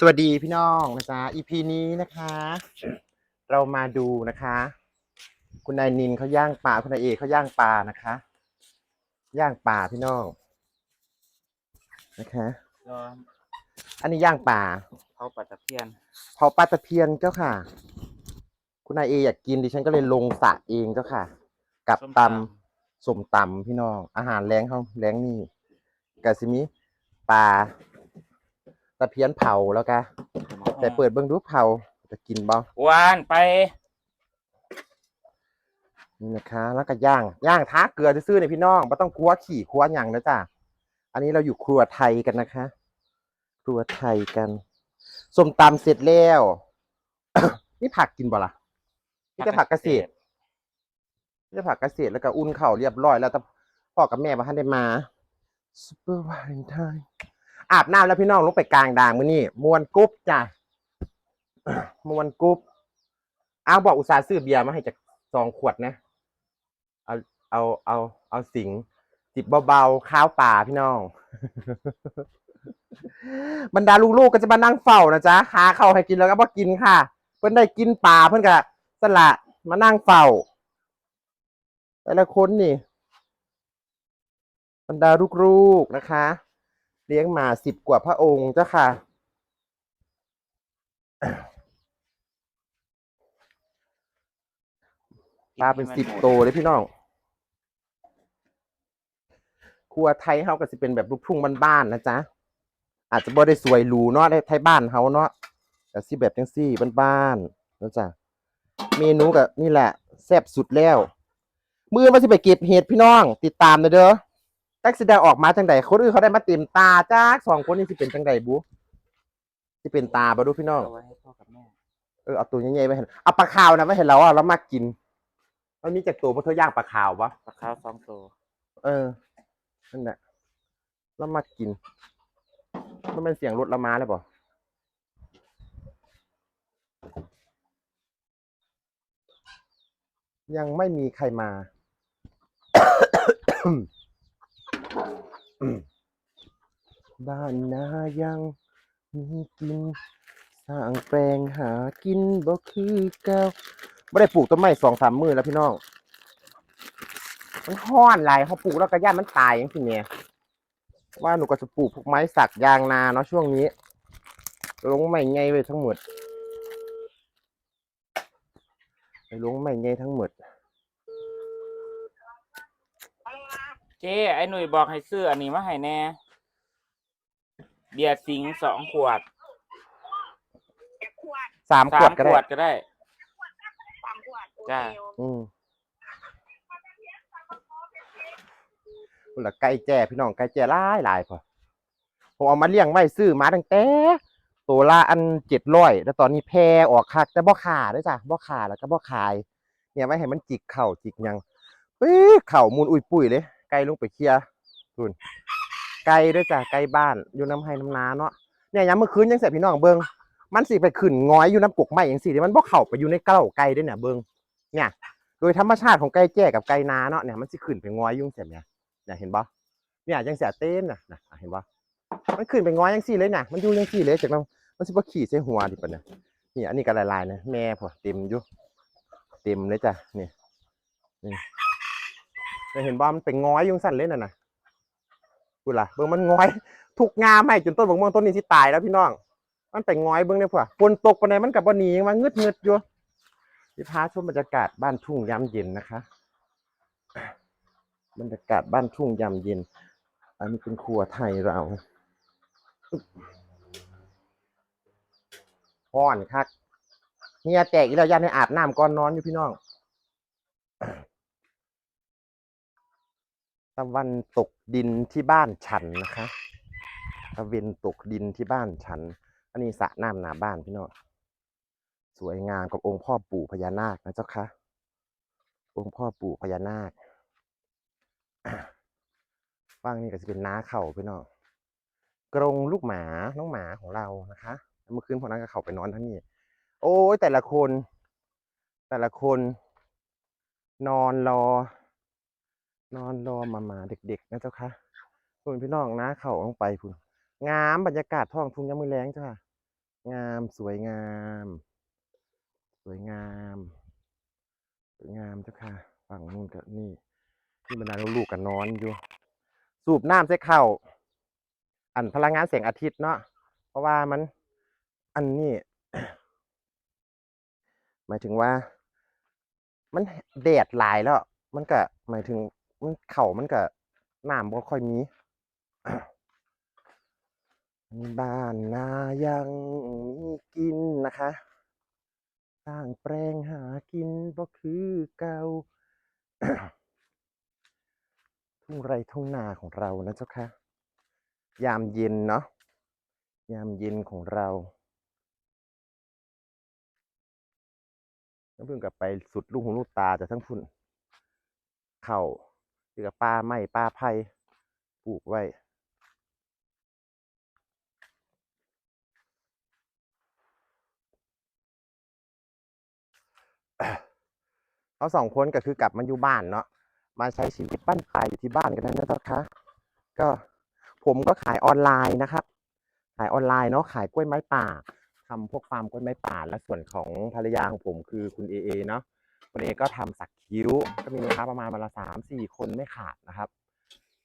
สวัสดีพี่น้องนะจ๊ะ EP นี้นะคะ เรามาดูนะคะ คุณนายนินเขาย่างปลาคุณนายเอกเขาย่างปลานะคะ ย่างปลาพี่น้องนะคะรออันนี้ย่างปลาเขาปัตตะเพียนเผาปลาตะเพียนเจ้าค่ะ คุณนายเออยากกินดิฉันก็เลยลงสระเองเจ้าค่ะ กับส้มตำสมตำพี่น้อง อาหารแรงเขาแรงนี่กะซิมิปลา ตะเพียนเผาแล้วกะแต่เปิดเบิ้งดูเผาจะกินบ่หวานไปนี่นะคะแล้วก็ย่างย่างท้าเกลือซื่อๆเนี่ยพี่น้องไม่ต้องครัวขี่ครัวหยังนะจ๊ะอันนี้เราอยู่ครัวไทยกันนะคะ ครัวไทยกันส้มตำเสร็จแล้วนี่ผักกินบ่ล่ะนี่จะผักเกษตรนี่จะผักเกษตรแล้วก็อุ่นเข่าวเรียบร้อยแล้วแต่พ่อกับแม่มาท่านได้มาซุปเปอร์วาเลนไทน์ อาบน้ำแล้วพี่น้องลงไปกลางด่างมื้อนี่มวนกรุ๊บจ้ะมวนกรุ๊บอ้าบอกอุตส่าห์ซื้อเบียร์มาให้จากสองขวดนะ เอาเอาเอาเอาสิงจิบเบาๆข้าวป่าพี่น้อง บรรดาลูกๆก็จะมานั่งเฝ้านะจ๊ะหาเข้าให้กินแล้วก็บ่กินค่ะ เพิ่นได้กินป่าเพิ่นก็สละมานั่งเฝ้าแต่ละคนนี่บรรดาลูกๆนะคะ เลี้ยงหมาสิบกว่าพระองค์เจ้าค่ะ ปลาเป็นสิบโตเลยพี่น้อง ครัวไทยเฮาก็สิเป็นแบบลูกทุ่งบ้านๆนะจ๊ะ อาจจะบ่ได้สวยหรูเนาะได้ไทยบ้านเฮาเนาะแต่สิแบบจังซี่บ้านๆนะจ๊ะ เมนูก็นี่แหละ แซ่บสุดแล้ว มือมาสิไปเก็บเห็ดพี่น้อง ติดตามหน่อยเด้อ จักสิได้ออกมาจังใดคนอื่นเขาได้มาเต็มตาจ้าสองคนนี้สิเป็นจังใดบุสิเป็นตาบ่ดูพี่น้องเอาไว้ให้พ่อกับแม่เออเอาตัวใหญ่ๆไว้เห็นเอาปลาขาวนะไม่เห็นเราอะเรามากินมันมีจากตัวพวกเธอย่างปลาขาวปะปลาข้าวสองตัวเออนั่นแหละเรามากินมันเป็นเสียงรถเรามาเลยปะยังไม่มีใครมา บ้านนายังมีกิน สร้างแปลงหากินบ่คือเก่าไม่ได้ปลูกต้นไม้สองสามมือแล้วพี่น้อง มันห้อนหลายเขาปลูกแล้วก็ย่านมันตายอย่างที่เนี่ยว่าหนูก็จะปลูกพวกไม้สักยางนาเนาะช่วงนี้ ลงไม่ไงไปทั้งหมดไปลงไม่ไงทั้งหมด เจ๊ไอ้หนุ่ยบอกให้ซื้ออันนี้มาให้แน่ เบียร์สิงห์สองขวดสามขสาวดมก็ขได้วดก็ได้ สามขวดโอจ้าเคอืมคุณละไก่แจ้พี่น้องไก่แจ้หลายหลายพอผมเอามาเลี้ยงไว้ซื้อมาตั้งแต่ตัวละอันเจ็ดร้อยแล้วตอนนี้แพรออกคักแต่บ่ขาด้วยจ้ะบ่ขาแล้วก็บ่ขาย เนี่ยไว้ให้มันจิกเข่าจิกหยังเฮ้ยเข่ามูลอุ้ยปุ้ยเลยไก่ลงไปเคลียร์ทุน ไก่ด้วยจ้ะไก่บ้านอยู่น้ำไห้น้ำนาเนาะเนี่ยยามเมื่อคืนยังเสร็จพี่น้องเบิ่งมันสิไปขึ้นง้อยอยู่น้ำกกไม้อย่างสิมันบ่เข้าไปอยู่ในเกล้าไก่ด้วยเนี่ยเบิ่งเนี่ย โดยธรรมชาติของไก่แจ้กับไก่นาเนาะเนี่ยมันสิขึ้นไปง้อยยุ่งเสียเนี่ยเนี่ยเห็นปะเนี่ยยังเสียเต้นน่ะนะเห็นปะมันขึ้นไปง้อยยังสีเลยน่ะมันอยู่ยังสีเลยจากนั้นมันสิบ่ขี่ใส่หัวดิปะเนี่ยนี่อันนี้ก็ลายๆนะแม่พอเต็มอยู่เต็มเลยจ้ะนี่นี่เนี่ยเห็นว่ามันเป็นง้อยยุ่งสั่นเลยน่ะนะ กูล่ะเบิ่งมันง้อยถูกงาไหมจนต้นบกม่วงต้นนี้สิตายแล้วพี่น้อง มันไปง้อยเบิ่งเนี่ยพ่อฝนตกปานใดมันกับบ่หนีมันงึดงึดอยู่ที่พาชมบรรยากาศบ้านทุ่งยามเย็นนะคะ บรรยากาศบ้านทุ่งยามเย็น อันนี้เป็นครัวไทยเราห้อนคักเฮียแตกอีแล้วยันให้อาบน้ำก่อนนอนอยู่พี่น้อง ตะวันตกดินที่บ้านฉันนะคะ ตะเวนตกดินที่บ้านฉัน อันนี้สระน้ำหนาบ้านพี่น้อง สวยงามกับองค์พ่อปู่พญานาคนะเจ้าคะ องค์พ่อปู่พญานาคฟังนี่ก็จะเป็นน้าเข่าพี่น้อง กรงลูกหมา น้องหมาของเรานะคะ เมื่อคืนพอนั้นก็เข้าไปนอนทั้งนี้ โอ้ยแต่ละคน แต่ละคน นอนรอ นอนรอมามาเด็กๆนะเจ้าค่ะคุณพี่น้องนะเข่าลงไปคุณงามบรรยากาศท้องทุ่งยามมือแรงเจ้าค่ะ งามสวยงาม สวยงามสวยงามเจ้าค่ะ ฝั่งนู้นกับนี่ที่บรรดาลูกๆกันนอนอยู่ สูบน้ำใส่เข่าอันพลังงานแสงอาทิตย์เนาะเพราะว่ามันอันนี้ หมายถึงว่า มันแดดหลายแล้ว มันก็หมายถึง มันเข่ามันก็น้ำบ่ค่อยมีบ้านนายังมีกินนะคะสร้างแปลงหากินบ่คือเก่าทุ่งไรทุ่งนาของเรานะเจ้าค่ะ ยามเย็นเนาะยามเย็นของเราน้ำพึ่งกลับไปสุดลูกหูลูกตาจากทั้งพุ่น เข่า หรือป้าไม้ป้าไผ่ปลูกไว้เขาสองคนก็คือกลับมาอยู่บ้านเนาะมาใช้ชีวิตบ้านปลายอยู่ที่บ้านกันนะเจ้าคะก็ผมก็ขายออนไลน์นะครับ ขายออนไลน์เนาะขายกล้วยไม้ป่าทำพวกฟาร์มกล้วยไม้ป่าและส่วนของภรรยาของผมคือคุณเอเอเนาะ คุณเอก็ทำสักคิ้ว ก็มีลูกค้าประมาณวันละสามสี่คนไม่ขาดนะครับ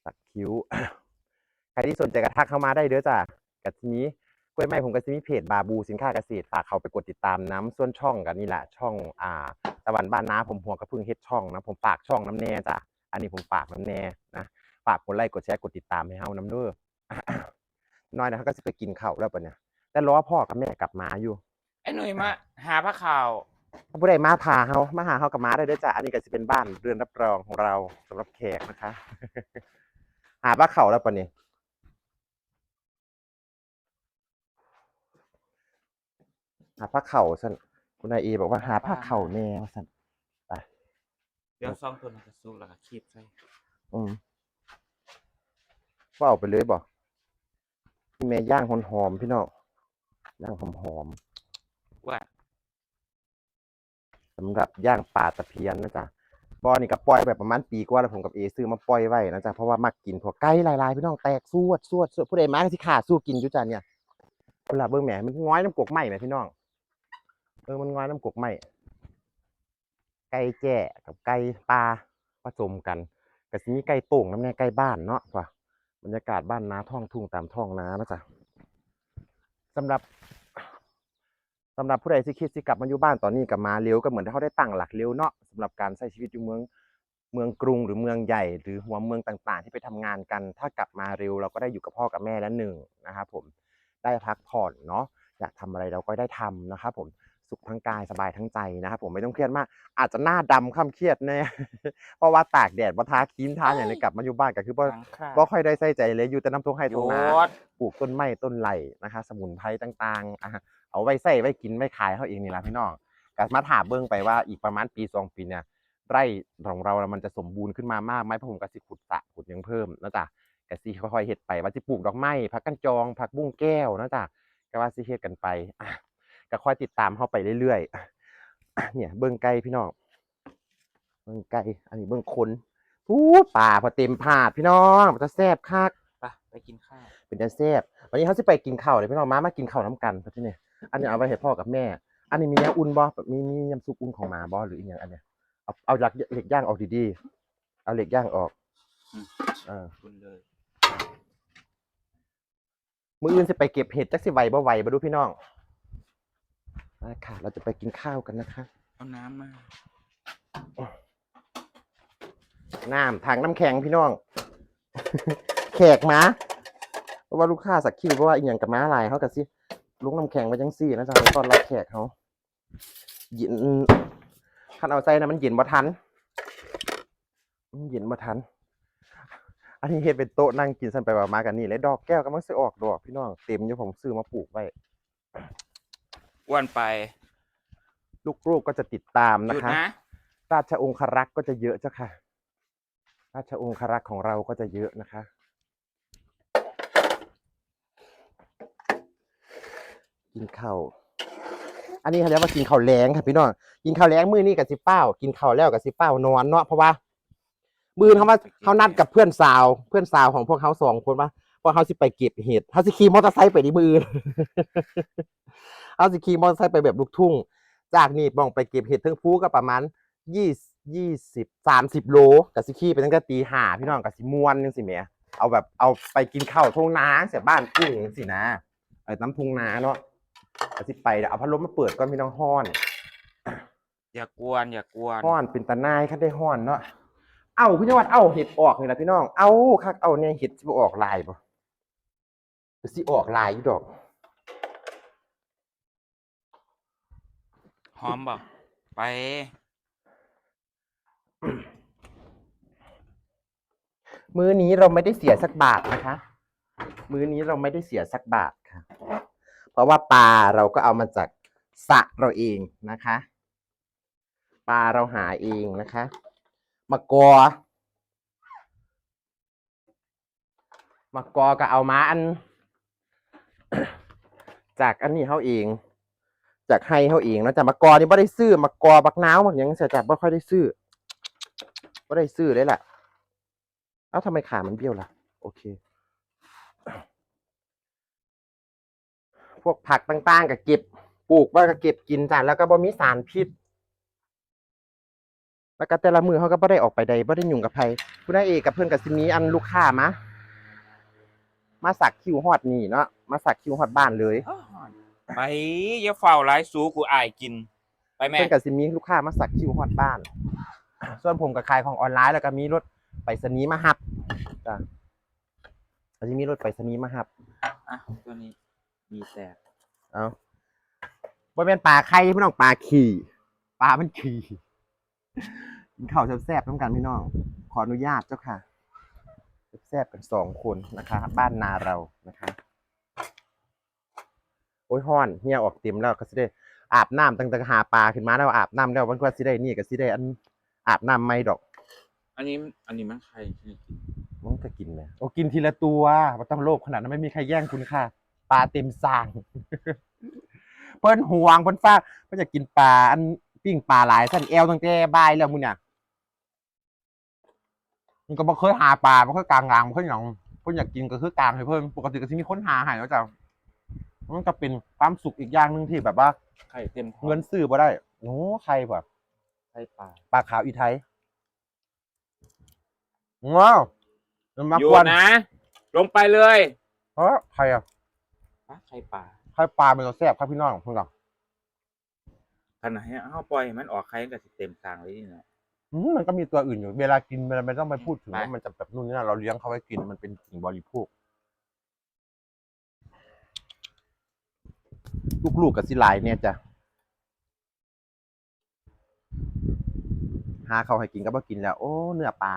สักคิ้ว ใครที่สนใจกระทักเข้ามาได้เด้อจ้ะกับทีนี้กล้วยไม้ผมก็จะมีเพจบาบูสินค้าเกษตรฝากเขาไปกดติดตามน้ำส่วนช่องกันนี่แหละช่องอ่าตะวันบ้านน้าผมหัวกระพึ่งเฮ็ดช่องนะผมฝากช่องน้ำแน่จ้ะอันนี้ผมฝากน้ำแน่นะฝากกดไลค์กดแชร์กดติดตามให้เฮาน้ำเด้อน้อยนะเขาก็สิไปกินข้าวแล้วปะเนี่ยแต่รอพ่อกับแม่กลับมาอยู่ไอ้หนุ่ยมาหาผ้าข่าว ถ้าผู้ใดมาพาเฮามาหาเฮากับมาได้เด้อจ้ะอันนี้ก็สิเป็นบ้านเรือนรับรองของเราสำหรับแขกนะคะ หาปลาเข่าแล้วปะเนี่ยหาผ้าเข่าสันคุณนายเอบอกว่าหาผ้าเข่าแนวสันเดี๋ยวซ่องตัวนั้นกระซุกแล้วก็คีบใส่อืมว่าเอาไปเลยบอกแม่ย่างหอมๆพี่น้องย่างหอมว่าๆ สำหรับย่างปลาตะเพียนนะจ๊ะบอนี่ก็ปล่อยแบบประมาณปีกว่าแล้วผมกับเอซื้อมาปล่อยไว้นะจ๊ะเพราะว่ามักกินพวกไก่ลายๆพี่น้องแตกสวดสวดสวดผู้ใดมาก็สิขาสู้กินอยู่จ้ะเนี่ยเวลาเบิ่งแหมมันง้อยน้ำกกไหมไหมพี่น้องเออมันง้อยน้ำกกไหมไก่แจ้กับไก่ปลาผสมกันก็สิมีไก่โต่งน้ำแน่ไก่บ้านเนาะว่ะบรรยากาศบ้านนาท้องทุ่งตามท้องนานะจ๊ะสำหรับ สำหรับผู้ใดที่คิดสิกลับมาอยู่บ้านตอนนี้กลับมาเร็วก็เหมือนที่เขาได้ตั้งหลักเร็วเนาะสำหรับการใช้ชีวิตอยู่เมืองเมืองกรุงหรือเมืองใหญ่ หรือหัวเมืองต่างๆ ที่ไปทำงานกัน ถ้ากลับมาเร็วเราก็ได้อยู่กับพ่อกับแม่แล้วหนึ่งนะครับผมได้พักผ่อนเนาะอยากทำอะไรเราก็ได้ทำนะครับผมสุขทั้งกายสบายทั้งใจนะครับผมไม่ต้องเครียดมาก อาจจะหน้าดำข้ามเครียดแน่เพราะว่าตากแดดว่าทาครีมทาอย่างนี้กลับมาอยู่บ้านก็คือบ่หลังค่ะบ่ค่อยได้ใส่ใจเลยอยู่แต่น้ำทุ่งให้โยทุ่งนาดปลูกต้นไม้ต้นไหลนะคะ สมุนไพรต่างๆอะ เอาไว้ใส่ไว้กินไว้ขายเขาเองนี่ละพี่น้องก็มาถามเบิ้งไปว่าอีกประมาณปีสองปีเนี่ยไร่ของเรามันจะสมบูรณ์ขึ้นมามากไหมเพราะผมก็สิขุดสระขุดหยังเพิ่มนะจ๊ะก็สิค่อยๆเฮ็ดไปว่าสิปลูกดอกไม้ผักกันจองผักบุ้งแก้วนะจ๊ะก็ว่าสิเฮ็ดกันไปอะก็ค่อยติดตามเข้าไปเรื่อยๆอะเนี่ยเบิ้งไก่พี่น้องเบิ้งไก่อันนี้เบิ้งคนอู้ป่าพอเต็มผาดพี่น้องมันจะแซ่บคักไปไปกินข้าวเป็นแต่แซ่บวันนี้เขาสิไปกินข้าวเลยพี่น้องมามากินข้าวน้ำกันเพราะที่นี่ อันนี้เอาไว้ให้พ่อกับแม่ อันนี้มีน้ำอุ่นบ่แบบมีมีน้ำซุปอุ่นของหมาบ่หรืออีกอย่างอันเนี้ยเอาเอาเหล็กเหล็กย่างออกดีๆ เอาเหล็กย่างออกเออคุณเลย มื้ออื่นสิไปเก็บเห็ดจักสิไหวบ่ไหวบ่ดูพี่น้องมาค่ะ เราจะไปกินข้าวกันนะคะ เอาน้ำมา น้ำทางน้ำแข็งพี่น้อง แขกมาเพราะว่าลูกค้าสักคิวเพราะว่าอีกอย่างกับม้าลายเขากับสิ ลุกน้ำแข็งมาจังซี่นะจ๊ะแล้วก็รับแขกเขาเย็นคันเอาใจนะมันเย็นบ่ทันมันเย็นบ่ทัน อันนี้เฮ็ดเป็นโต๊ะนั่งกินสันไปว่ามากันนี่เลยดอกแก้วกำลังสิออกดอกพี่น้องเต็มอยู่ผมซื้อมาปลูกไว้อ้วนไป ลูกๆก็จะติดตามหนะยุดคะนะราชองครักษ์ก็จะเยอะเจ้าค่ะ ราชองครักษ์ของเราก็จะเยอะนะคะ กินข้าวอันนี้เขาเรียกว่ากินข้าวแล้งค่ะพี่น้องกินข้าวแล้งมื้อนี้กับสิเป้ากินข้าวแล้วกับสิเป้านอนเนาะเพราะว่ามื้อเขาว่าเขานัดกับเพื่อนสาว เพื่อนสาวของพวกเขาสองคนว่าพวกเขาสิไปเก็บเห็ดเขาสิขี่มอเตอร์ไซค์ไปดีมือเอาสิขี่มอเตอร์ไซค์ไปแบบลูกทุ่ง จากนี่บ้องไปเก็บเห็ดเทิงภูก็ประมาณยี่ยี่สิบสามสิบโลกับสิขี่ไปตั้งแต่ตีห้าพี่น้องกับสิมวนนึงสิแหม่เอาแบบเอาไปกินข้าวทุ่งนาเสียบ้านกุ้งสินะไอ้น้ำทุ่งนาเนาะ กับสิไปเดี๋ยวเอาพัดลมมาเปิดก่อนพี่น้องห้อนอย่ากวนอย่ากวนห้อนเป็นตาหนายคันได้ห้อนเนาะเอ้าพี่นวัดเอ้าเห็ดออกนี่แหละพี่น้องเอ้าคักเอาเนี่ยเห็ดสิบ่ออกลายบ่ก็สิออกลายอยู่ดอกหอมบอกไปมื้อนี้เราไม่ได้เสียสักบาทนะคะ มื้อนี้เราไม่ได้เสียสักบาทค่ะ เพราะว่าปลาเราก็เอามาจากสระเราเองนะคะ ปลาเราหาเองนะคะมากอมากอก็เอามาอัน จากอันนี้เขาเอง จากให้เขาเองนะจากมากอนี่ไม่ได้ซื้อมากอบักน้าวบักยังเสียจากไม่ค่อยได้ซื้อไม่ได้ซื้อเลยแหละเอ้าทำไมขามันเบี้ยวล่ะ โอเค พวกผักต่างๆก็เก็บปลูกไว่าก็เก็บกินจ้ะแล้วก็บ่มีสารพิษ แล้วก็แต่ละมือเขาก็บ่ได้ออกไปใดบ่ได้ยุ่งกับไผผู้นายเอกกับเพื่อนกับซิมีอันลูกค้ามามาสักคิวฮอดนี่เนาะมาสักคิวฮอดบ้านเลยไปอย่าเฝ้าไร้สูกูอายกิน ไปแม่เพื่อนกับซิมีลูกค้ามาสักคิวฮอดบ้าน ส่วนผมกับขายของออนไลน์แล้วก็มีรถไปสนีย์มาหับจ้ะแล้วจะมีรถไปสนีย์มาหับอะตัวนี้ มีแตกเอาบ่เป็นปลาไข่พี่น้องปลาขี่ปลามันขี่กินข้าวแซ่บๆต้องกันพี่น้อง ขออนุญาตเจ้าค่ะแซ่บๆกันสองคนนะคะ บ้านนาเรานะคะโอ้ยห้อนเฮียออกเต็มแล้วก็สิได้อาบน้ำตั้งแต่หาปลาขึ้นมาแล้วอาบน้ำแล้ววันกว่าสิได้นี่ก็สิได้อันอาบน้ำไม่ดอก อันนี้อันนี้มันใครใช่กินมันก็กินเลยโอ้กินทีละตัวมันต้องโลภขนาดนั้นไม่มีใครแย่งคุณค่ะป ลาเต็มสางเพิ่นห่วงเพิ่นฟ้าเพิ่นอยากกินปลาอันปิ้งปลาหลายสั่นแอวตั้งแต่บ่ายแล้วมึงเนี่ยมันก็บ่เคยหาปลาบ่เคยกลางงางบ่เคยหยังเพิ่นอยากกินก็คือกลางให้เพิ่นปกติก็สิมีคนหาให้แล้วจ้ะมันก็เป็นความสุขอีกอย่างหนึงที่แบบว่า ไข่เต็มท้องเงินซื้อบ่ได้โอ้ใครบ่ไข่ปลาปลาขาวอีไทยว้าวมันมาอยู่กวนนะ ลงไปเลย เฮ้ยใครอะ ปลาไข่ปลาใครปลามันจะแซ่บครับพี่น้องเพิ่งกับขนาดให้เอาปล่อยให้มันออกไข่กับสิเต็มทางเลยนี่นะอืมมันก็มีตัวอื่นอยู่ เวลากินเวลาไม่ต้องไปพูดถึงไปว่ามันจะแบบนู่นนี่นั่นเราเลี้ยงเขาไว้กินมันเป็นสิ่งบริโภคลูกๆกับสิหลายเนี่ยจ้ะหาเขาวให้กินก็บ่กินแล้ว โอ้เนื้อปลา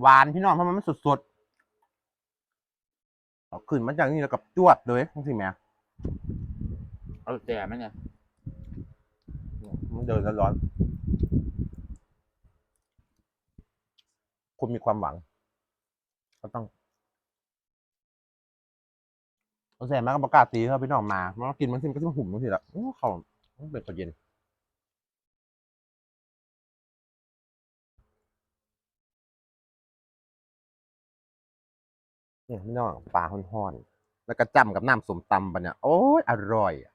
หวานพี่น้องเพราะมันสดๆ เอาขึ้นมาจากนี่แล้วกับจวดเลยทั้งสิแหม่เอาแต่มันเนี่ยมันเดินร้อนๆคุณมีความหวัง ก็ต้องเอาแสบมากก็ประกล้าศตีเขาพี่น้องมามันก็กินมันสิมันก็จะหุ่มบางทีละโอ้เขามันเป็นตัวเย็น เนี่ยพี่น้องปลาห่อนๆแล้วก็จ้ำกับน้ำสมตำปะเนี่ย โอ้ยอร่อยอะ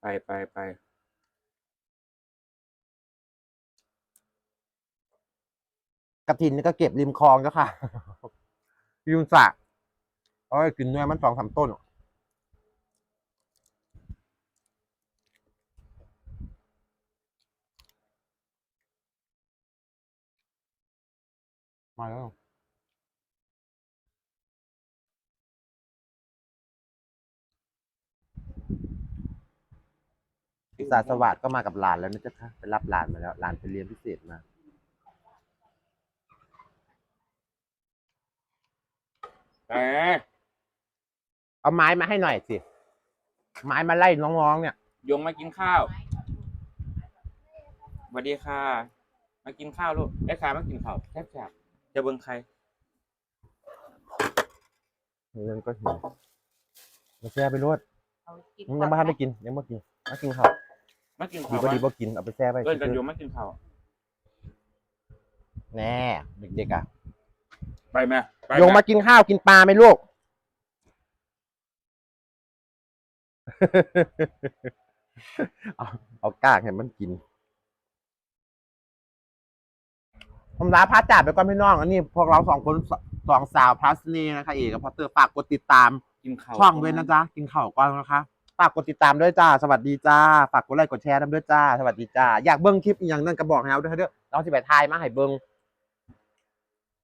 ไปไปไปกระถินนี่ก็เก็บริมคลองแล้วค่ะริมสระโอ้ยกินเนื้อมันสองสามต้น มาแล้วพิศาจสวัสดก็มากับหลานแล้วนะจ๊ะคะไปรับหลานมาแล้วหลานไปเรียนพิเศษมา แต่เอาไม้มาให้หน่อยสิ ไม้มาไล่น้องๆเนี่ย ยงมากินข้าวสวัสดีค่ะ มากินข้าวลูกได้ค่ะมากินข้าวแซ่บๆ จะเบิ่งใครเงินก็หิวมาแช่ไปรวดเอากินยังไม่ทันได้กินยังไม่กินมากินข้าวมากินดีข้าวบ่ดีบ่บ่กินเอาไปแช่ไว้เอิ้นกันซื่ออยู่มากินข้าวๆแน่เด็กๆอะไปไหมไปโยงมากินข้าวกินปลาไหมลูก เอาเอาก้างให้มันกิน ผมลาพาจ่าไปก่อนพี่น้อง อันนี้พวกเราสองคนสสองสาวพลัสนี่นะคะ เอกกับพอตเตอร์ฝากกดติดตามกินข้าวช่องด้วยนะจ๊ะ กินข้าวก่อนนะคะฝากกดติดตามด้วยจ้า สวัสดีจ้า ฝากกดไลค์กดแชร์ด้วยจ้า สวัสดีจ้า อยากเบิ้งคลิปอีกอย่างนั้นก็บอกให้เอาด้วยเด้อเราสิไปทายมาให้เบิ้ง